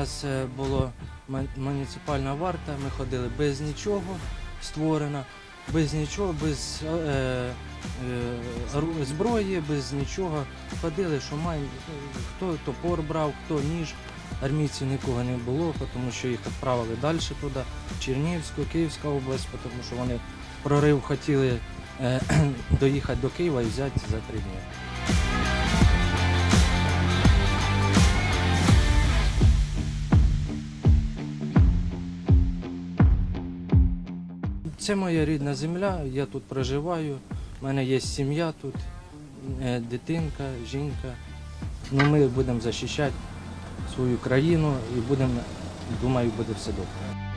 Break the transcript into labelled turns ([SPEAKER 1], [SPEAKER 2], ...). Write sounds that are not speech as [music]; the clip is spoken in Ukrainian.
[SPEAKER 1] нас е, була муніципальна варта, ми ходили без нічого створено, без нічого, без е, е, зброї, без нічого. Ходили, що маємо, хто топор брав, хто ніж. Армійців нікого не було, тому що їх відправили далі туди, в Чернігівську, Київська область, тому що вони прорив хотіли е, [clears throat] доїхати до Києва і взяти за три дні. Це моя рідна земля, я тут проживаю, в мене є сім'я тут, е, дитинка, жінка. Ну, ми будемо захищати свою країну і будемо, думаю, буде все добре.